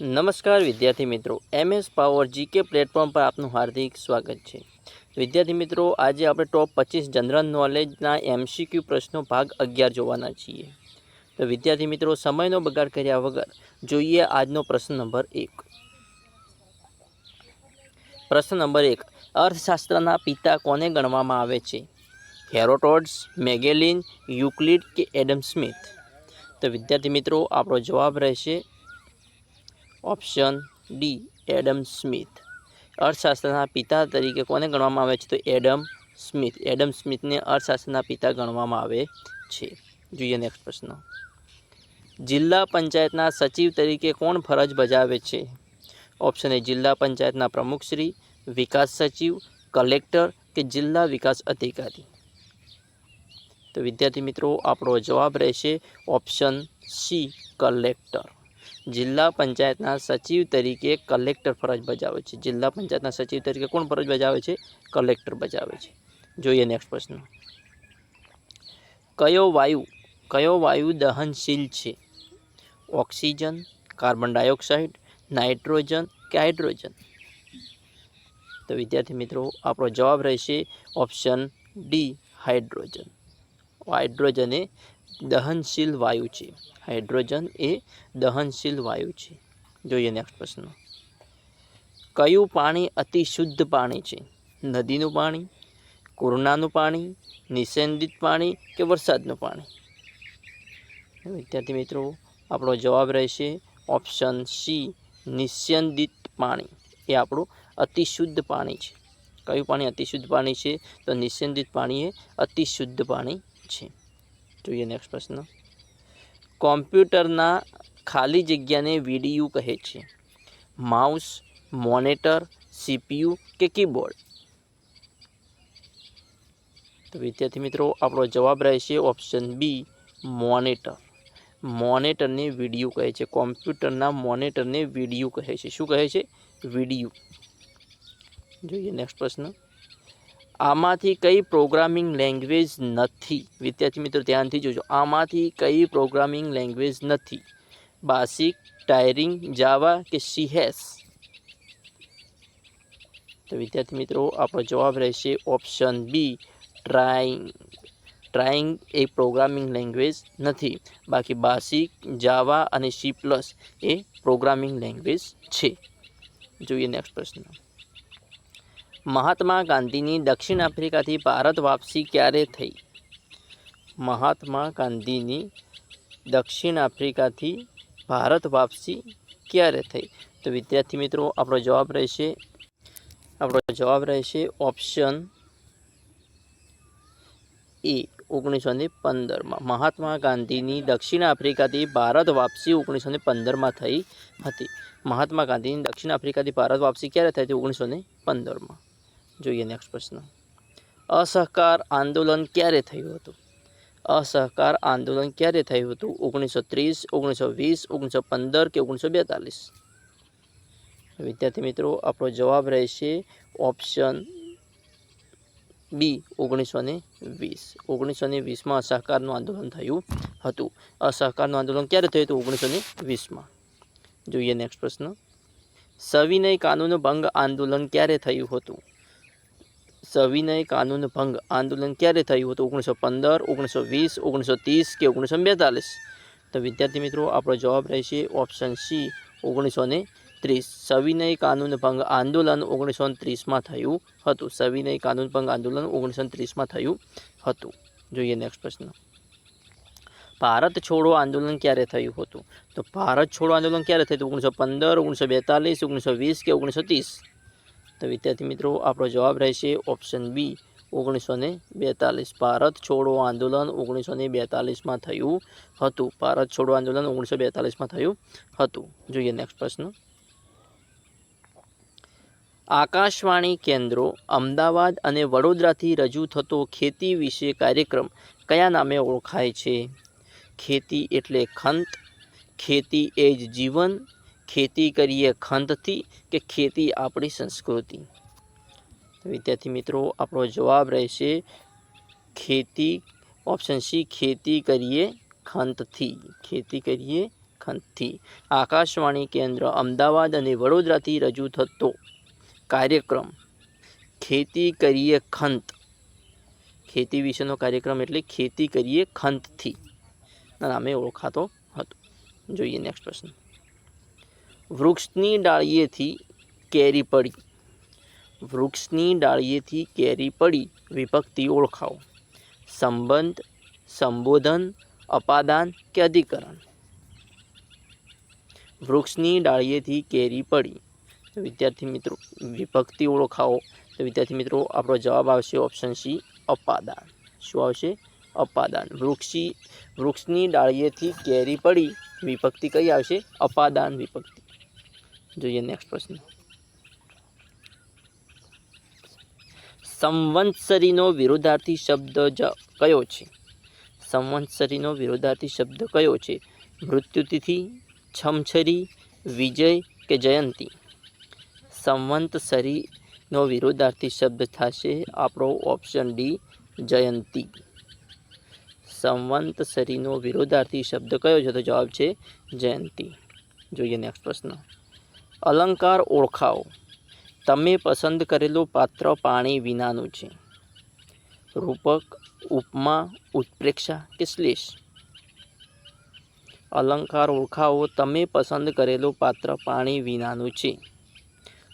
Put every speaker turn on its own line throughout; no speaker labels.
નમસ્કાર વિદ્યાર્થી મિત્રો એમએસ પાવર જીકે પ્લેટફોર્મ પર આપનું હાર્દિક સ્વાગત છે. વિદ્યાર્થી મિત્રો, આજે આપણે ટોપ પચીસ જનરલ નોલેજના એમસીક્યુ પ્રશ્નો ભાગ અગિયાર જોવાના છીએ. તો વિદ્યાર્થી મિત્રો, સમયનો બગાડ કર્યા વગર જોઈએ આજનો પ્રશ્ન નંબર એક. પ્રશ્ન નંબર એક, અર્થશાસ્ત્રના પિતા કોને ગણવામાં આવે છે? હેરોટોડ્સ મેગેલિન, યુક્લિડ કે એડમ સ્મિથ? તો વિદ્યાર્થી મિત્રો, આપણો જવાબ રહેશે ઓપ્શન ડી, એડમ સ્મિથ. અર્થશાસ્ત્રના પિતા તરીકે કોને ગણવામાં આવે છે? તો એડમ સ્મિથ. એડમ સ્મિથને અર્થશાસ્ત્રના પિતા ગણવામાં આવે છે. જોઈએ નેક્સ્ટ પ્રશ્ન. જિલ્લા પંચાયતના સચિવ તરીકે કોણ ફરજ બજાવે છે? ઓપ્શન એ જિલ્લા પંચાયતના પ્રમુખશ્રી, વિકાસ સચિવ, કલેક્ટર કે જિલ્લા વિકાસ અધિકારી. તો વિદ્યાર્થી મિત્રો, આપણો જવાબ રહેશે ઓપ્શન સી, કલેક્ટર. જિલ્લા પંચાયતના સચિવ તરીકે કલેક્ટર ફરજ બજાવે છે. જિલ્લા પંચાયતના સચિવ તરીકે કોણ ફરજ બજાવે છે? કલેક્ટર બજાવે છે. જોઈએ નેક્સ્ટ પ્રશ્ન. કયો વાયુ કયો વાયુ દહનશીલ છે? ઓક્સિજન, કાર્બન ડાયોક્સાઇડ, નાઇટ્રોજન કે હાઇડ્રોજન? તો વિદ્યાર્થી મિત્રો, આપણો જવાબ રહેશે ઓપ્શન ડી, હાઇડ્રોજન. હાઇડ્રોજન એ દહનશીલ વાયુ છે. હાઇડ્રોજન એ દહનશીલ વાયુ છે. જોઈએ નેક્સ્ટ પ્રશ્ન. કયું પાણી અતિ શુદ્ધ પાણી છે? નદીનું પાણી, કોરોનાનું પાણી, નિસંદિત પાણી કે વરસાદનું પાણી? વિદ્યાર્થી મિત્રો, આપણો જવાબ રહેશે ઓપ્શન સી નિસ્યંદિત પાણી. એ આપણું અતિશુદ્ધ પાણી છે. કયું પાણી અતિશુદ્ધ પાણી છે? તો નિસ્યંદિત પાણી એ અતિશુદ્ધ પાણી છે. જોઈએ નેક્સ્ટ પ્રશ્ન. કોમ્પ્યુટરના ખાલી જગ્યાને વીડીયુ કહે છે. માઉસ, મોનિટર, સીપીયુ કે કીબોર્ડ? તો વિદ્યાર્થી મિત્રો, આપણો જવાબ રહેશે ઓપ્શન બી, મોનિટર. મોનિટરને વીડિયો કહે છે. કોમ્પ્યુટરના મોનિટરને વીડિયો કહે છે. શું કહે છે? વીડિયો. જોઈએ નેક્સ્ટ પ્રશ્ન. આમાંથી કઈ પ્રોગ્રામિંગ લેંગ્વેજ નથી? વિદ્યાર્થી મિત્રો, ધ્યાનથી જોજો. આમાંથી કઈ પ્રોગ્રામિંગ લેંગ્વેજ નથી? બાસિક ટાયરિંગ જાવા કે સીહેસ તો વિદ્યાર્થી મિત્રો, આપણો જવાબ રહેશે ઓપ્શન બી ટ્રાઈંગ ટ્રાઈંગ એ પ્રોગ્રામિંગ લેંગ્વેજ નથી. બાકી બાસિક જાવા અને સી પ્લસ એ પ્રોગ્રામિંગ લેંગ્વેજ છે. જોઈએ નેક્સ્ટ પ્રશ્ન. મહાત્મા ગાંધીની દક્ષિણ આફ્રિકાથી ભારત વાપસી ક્યારે થઈ? મહાત્મા ગાંધીની દક્ષિણ આફ્રિકાથી ભારત વાપસી ક્યારે થઈ? તો વિદ્યાર્થી મિત્રો, આપણો જવાબ રહેશે, આપણો જવાબ રહેશે ઓપ્શન એ, ઓગણીસો ને પંદરમાં. મહાત્મા ગાંધીની દક્ષિણ આફ્રિકાથી ભારત વાપસી ઓગણીસો ને પંદરમાં થઈ હતી. મહાત્મા ગાંધીની દક્ષિણ આફ્રિકાથી ભારત વાપસી ક્યારે થઈ હતી? ઓગણીસો ને પંદરમાં. જોઈએ નેક્સ્ટ પ્રશ્ન. અસહકાર આંદોલન ક્યારે થયું હતું? અસહકાર આંદોલન ક્યારે થયું હતું? ઓગણીસો ત્રીસ ઓગણીસો વીસ ઓગણીસો પંદર કે ઓગણીસો બેતાલીસ વિદ્યાર્થી મિત્રો, આપણો જવાબ રહેશે ઓપ્શન બી ઓગણીસો ને વીસ. ઓગણીસો ને વીસમાં અસહકારનું આંદોલન થયું હતું. અસહકારનું આંદોલન ક્યારે થયું હતું? ઓગણીસો ને વીસમાં. જોઈએ નેક્સ્ટ પ્રશ્ન. સવિનય કાનૂન ભંગ આંદોલન ક્યારે થયું હતું? સવિનય કાનૂન ભંગ. આંદોલન ક્યારે થયું હતું? ઓગણીસો પંદર, ઓગણીસો વીસ, ઓગણીસો ત્રીસ કે ઓગણીસો બેતાલીસ? તો વિદ્યાર્થી મિત્રો, આપણો જવાબ રહેશે ઓપ્શન સી, ઓગણીસો ને ત્રીસ. સવિનય કાનૂન ભંગ આંદોલન ઓગણીસો ત્રીસમાં થયું હતું. સવિનય કાનૂન ભંગ આંદોલન ઓગણીસો ત્રીસમાં થયું હતું. જોઈએ નેક્સ્ટ પ્રશ્ન. ભારત છોડો આંદોલન ક્યારે થયું હતું? તો ભારત છોડો આંદોલન ક્યારે થયું હતું? ઓગણીસો પંદર, ઓગણીસો બેતાલીસ, ઓગણીસો વીસ કે ઓગણીસો ત્રીસ? તો વિદ્યાર્થી મિત્રો, આપણો જવાબ રહેશે ઓપ્શન બી ઓગણીસો ને બેતાલીસ. ભારત છોડો આંદોલન ઓગણીસો ને બેતાલીસમાં થયું હતું. ભારત છોડો આંદોલન ઓગણીસો બેતાલીસમાં થયું હતું. જોઈએ નેક્સ્ટ પ્રશ્ન. આકાશવાણી કેન્દ્રો અમદાવાદ અને વડોદરાથી રજૂ થતો ખેતી વિશે કાર્યક્રમ કયા નામે ઓળખાય છે? ખેતી એટલે ખંત, ખેતી એ જ જીવન ખેતી કરીએ ખંતથી કે ખેતી આપણી સંસ્કૃતિ? વિદ્યાર્થી મિત્રો, આપણો જવાબ રહેશે ખેતી ઓપ્શન સી ખેતી કરીએ ખંતથી. ખેતી કરીએ ખંતથી. આકાશવાણી કેન્દ્ર અમદાવાદ અને વડોદરાથી રજૂ થતો કાર્યક્રમ. ખેતી કરીએ ખંત. ખેતી વિશેનો કાર્યક્રમ એટલે ખેતી કરીએ ખંતથી. નામે ઓળખાતો હતો. જોઈએ નેક્સ્ટ પ્રશ્ન. વૃક્ષની ડાળીએથી કેરી પડી. વૃક્ષની ડાળીએથી કેરી પડી. વિભક્તિ ઓળખાવો. સંબંધ, સંબોધન, અપાદાન કે અધિકરણ. વૃક્ષની ડાળીએથી કેરી પડી. તો વિદ્યાર્થી મિત્રો, વિભક્તિ ઓળખાવો. તો વિદ્યાર્થી મિત્રો, આપણો જવાબ આવશે ઓપ્શન સી અપાદાન. શું આવશે? અપાદાન. વૃક્ષી, વૃક્ષની ડાળીએથી કેરી પડી. વિભક્તિ કઈ આવશે? અપાદાન વિભક્તિ. જોઈએ નેક્સ્ટ પ્રશ્ન સંવંતસરીનો વિરોધાર્થી શબ્દ જ કયો છે સંવંતસરીનો વિરોધાર્થી શબ્દ કયો છે મૃત્યુતિથિ છમછરી વિજય કે જયંતી સંવંતસરીનો વિરોધાર્થી શબ્દ થશે આપણો ઓપ્શન ડી જયંતી સંવંતસરીનો વિરોધાર્થી શબ્દ કયો છે તો જવાબ છે જયંતી જોઈએ નેક્સ્ટ પ્રશ્ન અલંકાર ઓળખાવો. તમે પસંદ કરેલું પાત્ર પાણી વિનાનું છે. રૂપક, ઉપમા, ઉત્પ્રેક્ષા કે શ્લેષ? અલંકાર ઓળખાવો, તમે પસંદ કરેલું પાત્ર પાણી વિનાનું છે.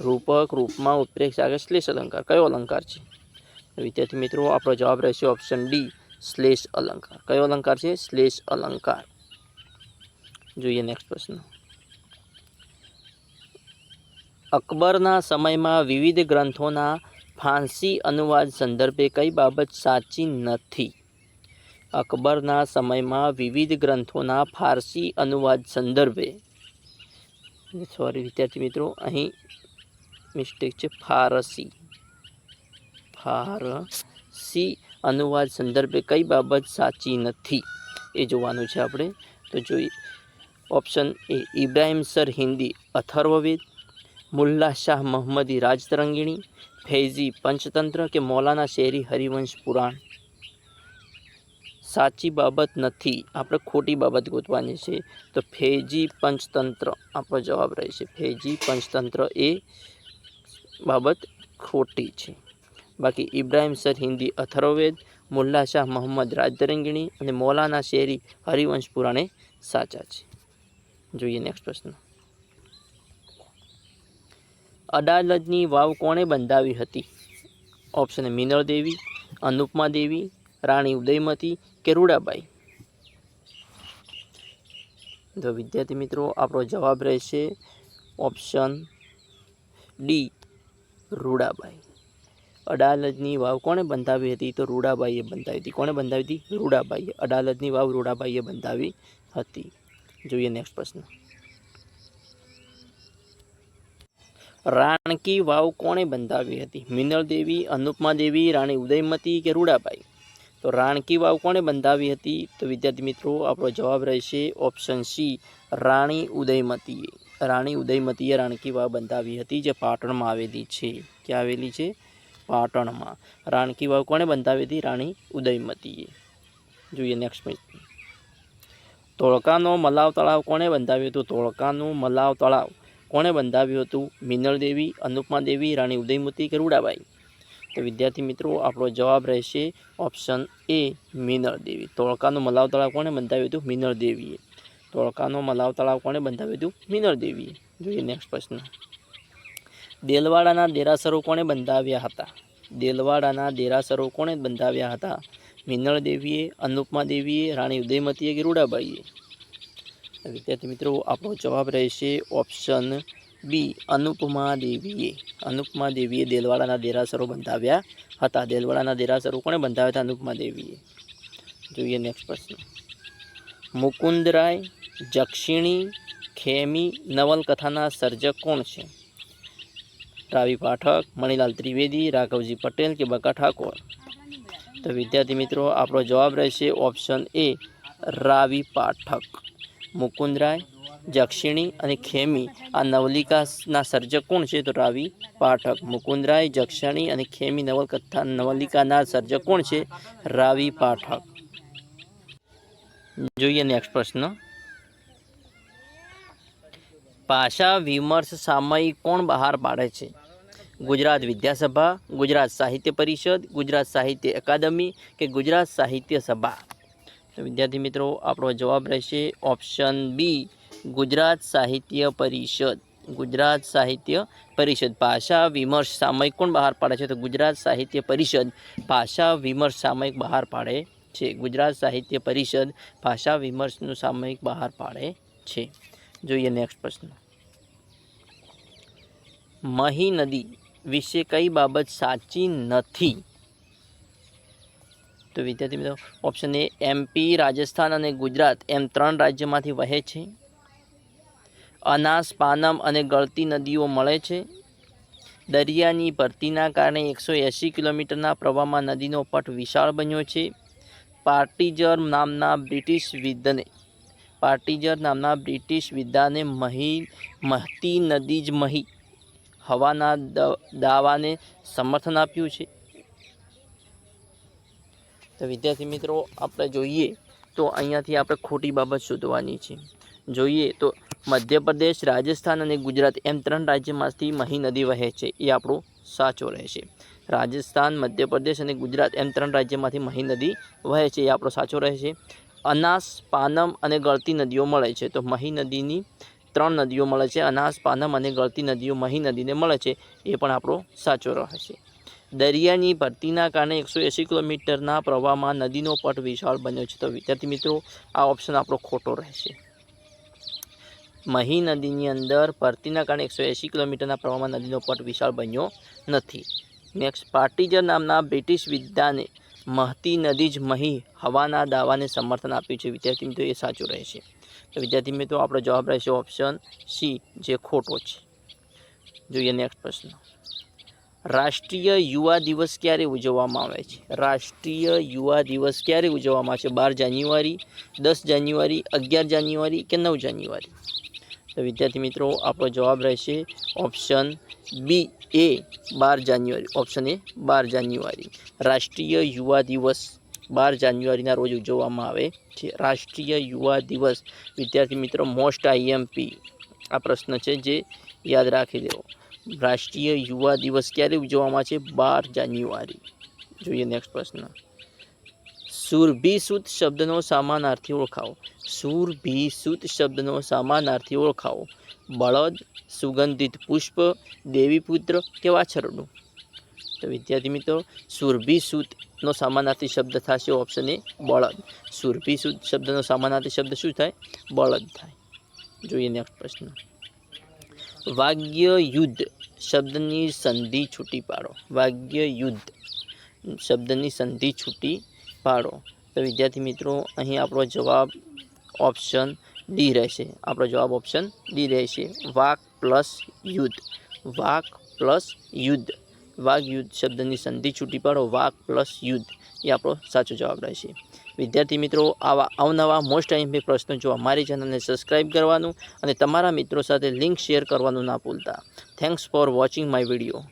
રૂપક રૂપમાં ઉત્પ્રેક્ષા કે શ્લેષ અલંકાર? કયો અલંકાર છે? વિદ્યાર્થી મિત્રો, આપણો જવાબ રહેશે ઓપ્શન ડી શ્લેષ અલંકાર. કયો અલંકાર છે? શ્લેષ અલંકાર. જોઈએ નેક્સ્ટ પ્રશ્ન. અકબરના સમયમાં વિવિધ ગ્રંથોના ફાંસી અનુવાદ સંદર્ભે કઈ બાબત સાચી નથી? અકબરના સમયમાં વિવિધ ગ્રંથોના ફારસી અનુવાદ સંદર્ભે. સોરી વિદ્યાર્થી મિત્રો, અહીં મિસ્ટેક છે. ફારસી. ફારસી અનુવાદ સંદર્ભે કઈ બાબત સાચી નથી એ જોવાનું છે આપણે. તો જોઈએ. Option A Ibrahim Sarhindi Atharvaveda. Mulla Shah મહમ્મદી Rajatarangini, Faizi Panchatantra કે મૌલાના શેરી હરિવંશ પુરાણ. સાચી બાબત નથી. આપણે ખોટી બાબત ગોતવાની છે. તો ફૈજી પંચતંત્ર, આપણો જવાબ રહેશે. ફૈજી પંચતંત્ર એ બાબત ખોટી છે. બાકી ઇબ્રાહિમ સર હિન્દી અથર્વવેદ, મુલ્લા શાહ મોહમ્મદ રાજતરંગીણી અને મૌલાના શેરી હરિવંશ પુરાણે સાચા છે. જોઈએ નેક્સ્ટ પ્રશ્ન. અડાલજની વાવ કોણે બંધાવી હતી? ઓપ્શન મિનળ દેવી, અનુપમા દેવી, રાણી ઉદયમતી કે રૂડાબાઈ? તો વિદ્યાર્થી મિત્રો, આપણો જવાબ રહેશે ઓપ્શન ડી, રૂડાબાઈ. અડાલજની વાવ કોણે બંધાવી હતી? તો રૂડાબાઈએ બંધાવી હતી. કોણે બંધાવી હતી? રૂડાબાઈએ. અડાલજની વાવ રૂડાબાઈએ બંધાવી હતી. જોઈએ નેક્સ્ટ પ્રશ્ન. રાણકી વાવ કોણે બંધાવી હતી? મિનલ દેવી, અનુપમા દેવી, રાણી ઉદયમતી કે રૂડાબાઈ? તો રાણકી વાવ કોણે બંધાવી હતી? તો વિદ્યાર્થી મિત્રો, આપણો જવાબ રહેશે ઓપ્શન સી, રાણી ઉદયમતીએ. રાણી ઉદયમતીએ રાણકી વાવ બંધાવી હતી, જે પાટણમાં આવેલી છે. ક્યાં આવેલી છે? પાટણમાં. રાણકી વાવ કોણે બંધાવી હતી? રાણી ઉદયમતીએ. જોઈએ નેક્સ્ટ મેચ ધોળકાનો મલાવ તળાવ કોણે બંધાવ્યું હતું? ધોળકાનું મલાવ તળાવ. કોણે બંધાવ્યું હતું? મિનળ દેવી, અનુપમા દેવી, રાણી ઉદયમૂર્તિ કે રૂડાબાઈ? તો વિદ્યાર્થી મિત્રો, આપણો જવાબ રહેશે ઓપ્શન એ મિનળ દેવી. ધોળકાનું મલાવ તળાવ કોણે બંધાવ્યું હતું? મિનળ દેવીએ. ધોળકાનો મલાવ તળાવ કોણે બંધાવ્યું હતું? મિનળ દેવીએ. જોઈએ નેક્સ્ટ પ્રશ્ન. દેલવાડાના દેરાસરો કોણે બંધાવ્યા હતા? દેલવાડાના દેરાસરો કોણે બંધાવ્યા હતા? મિનળ દેવીએ, અનુપમા દેવીએ, રાણી ઉદયમતીએ કે રૂડાબાઈએ? વિદ્યાર્થી મિત્રો, આપણો જવાબ રહેશે ઓપ્શન બી અનુપમા દેવીએ. અનુપમા દેવીએ દેલવાડાના દેરાસરો બંધાવ્યા હતા. દેલવાડાના દેરાસરો કોણે બંધાવ્યા હતા? અનુપમા દેવીએ. જોઈએ નેક્સ્ટ પ્રશ્ન. મુકુંદરાય, જક્ષિણી, ખેમી, નવલકથાના સર્જક કોણ છે? રાવી પાઠક, મણિલાલ ત્રિવેદી, રાઘવજી પટેલ કે બકા ઠાકોર? તો વિદ્યાર્થી મિત્રો, આપણો જવાબ રહેશે ઓપ્શન એ રાવી પાઠક. મુકુંદરાય, જક્ષિણી અને ખેમી આ નવલિકાના સર્જક કોણ છે? તો રાવી પાઠક. મુકુંદરાય, જક્ષિણી અને ખેમી નવલકથા નવલિકાના સર્જક કોણ છે? રાવી પાઠક. જોઈએ નેક્સ્ટ પ્રશ્ન. ભાષા વિમર્શ સામયિક કોણ બહાર પાડે છે? ગુજરાત વિદ્યાસભા, ગુજરાત સાહિત્ય પરિષદ, ગુજરાત સાહિત્ય અકાદમી કે ગુજરાત સાહિત્ય સભા? તો વિદ્યાર્થી મિત્રો, આપણો જવાબ રહેશે ઓપ્શન બી ગુજરાત સાહિત્ય પરિષદ. ગુજરાત સાહિત્ય પરિષદ. ભાષા વિમર્શ સામયિક કોણ બહાર પાડે છે? તો ગુજરાત સાહિત્ય પરિષદ ભાષા વિમર્શ સામયિક બહાર પાડે છે. ગુજરાત સાહિત્ય પરિષદ ભાષા વિમર્શનું સામયિક બહાર પાડે છે. જોઈએ નેક્સ્ટ પ્રશ્ન. મહી નદી વિશે કઈ બાબત સાચી નથી? તો વિદ્યાર્થી મિત્રો ઓપ્શન એ એમપી રાજસ્થાન અને ગુજરાત એમ ત્રણ રાજ્યમાંથી વહે છે. અનાસ, પાનમ અને ગળતી નદીઓ મળે છે. દરિયાની ભરતીના કારણે એકસો એંસી કિલોમીટરના પ્રવાહમાં નદીનો પટ વિશાળ બન્યો છે. પાર્ટીજર નામના બ્રિટિશ વિદ્વાને પાર્ટીજર નામના બ્રિટિશ વિદ્યાને મહી, મહતી નદી જ મહી હવાના દાવાને સમર્થન આપ્યું છે. તો વિદ્યાર્થી મિત્રો, આપણે જોઈએ તો અહીંયાથી આપણે ખોટી બાબત શોધવાની છે. જોઈએ તો મધ્યપ્રદેશ, રાજસ્થાન અને ગુજરાત એમ ત્રણ રાજ્યમાંથી મહી નદી વહે છે. એ આપણો સાચો રહેશે. રાજસ્થાન, મધ્યપ્રદેશ અને ગુજરાત એમ ત્રણ રાજ્યમાંથી મહી નદી વહે છે. એ આપણો સાચો રહેશે. અનાસ, પાનમ અને ગળતી નદીઓ મળે છે. તો મહી નદીની ત્રણ નદીઓ મળે છે. અનાસ, પાનમ અને ગળતી નદીઓ મહી નદીને મળે છે. એ પણ આપણો સાચો રહેશે. દરિયાની ભરતીના કારણે એકસો એંસી કિલોમીટરના પ્રવાહમાં નદીનો પટ વિશાળ બન્યો છે. તો વિદ્યાર્થી મિત્રો, આ ઓપ્શન આપણો ખોટો રહેશે. મહી નદીની અંદર ભરતીના કારણે એકસો એંસી કિલોમીટરના પ્રવાહમાં નદીનો પટ વિશાળ બન્યો નથી. નેક્સ્ટ પાર્ટીજર નામના બ્રિટિશ વિદ્યાને મહતી નદી જ મહી હવાના દાવાને સમર્થન આપ્યું છે. વિદ્યાર્થી મિત્રો, એ સાચું રહેશે. તો વિદ્યાર્થી મિત્રો, આપણો જવાબ રહેશે ઓપ્શન સી જે ખોટો છે. જોઈએ નેક્સ્ટ પ્રશ્ન. રાષ્ટ્રીય યુવા દિવસ ક્યારે ઉજવવામાં આવે છે? રાષ્ટ્રીય યુવા દિવસ ક્યારે ઉજવવામાં આવે છે? બાર જાન્યુઆરી, દસ જાન્યુઆરી, અગિયાર જાન્યુઆરી કે નવ જાન્યુઆરી? તો વિદ્યાર્થી મિત્રો, આપણો જવાબ રહેશે option B A bar January. Option A બાર જાન્યુઆરી. રાષ્ટ્રીય યુવા દિવસ બાર જાન્યુઆરીના રોજ ઉજવવામાં આવે છે. રાષ્ટ્રીય યુવા દિવસ. વિદ્યાર્થી મિત્રો મોસ્ટ આઈએમપી આ પ્રશ્ન છે જે યાદ રાખી દેવો રાષ્ટ્રીય યુવા દિવસ ક્યારે ઉજવવામાં છે? બાર જાન્યુઆરી. જોઈએ નેક્સ્ટ પ્રશ્ન. સુરભીસુત શબ્દનો સામાનાર્થી ઓળખાવો. સુરભીસુત શબ્દનો સમાનાર્થી ઓળખાવો. બળદ, સુગંધિત પુષ્પ દેવીપુત્ર કે વાછરડું? તો વિદ્યાર્થી મિત્રો સુરભીસુતનો સામાનાર્થી શબ્દ થશે ઓપ્શન એ બળદ. સુરભીસુત શબ્દનો સામાનાર્થી શબ્દ શું થાય? બળદ થાય. જોઈએ નેક્સ્ટ પ્રશ્ન. વાગ્ય યુદ્ધ શબ્દની સંધિ છૂટી પાડો. વાગ્ય યુદ્ધ. શબ્દની સંધિ છૂટી પાડો. તો વિદ્યાર્થી મિત્રો, અહીં આપણો જવાબ ઓપ્શન ડી રહેશે. આપણો જવાબ ઓપ્શન ડી રહેશે. વાક પ્લસ યુદ્ધ. વાક પ્લસ યુદ્ધ. વાઘ યુદ્ધ શબ્દની સંધિ છૂટી પાડો. વાક પ્લસ યુદ્ધ. એ આપણો સાચો જવાબ રહેશે. વિદ્યાર્થી મિત્રો, આવા અવનવા મોસ્ટ આઈમ્પી પ્રશ્નો જોવા મારી ચેનલને સબસ્ક્રાઈબ કરવાનું અને તમારા મિત્રો સાથે લિંક શેર કરવાનું ના ભૂલતા. Thanks for watching my video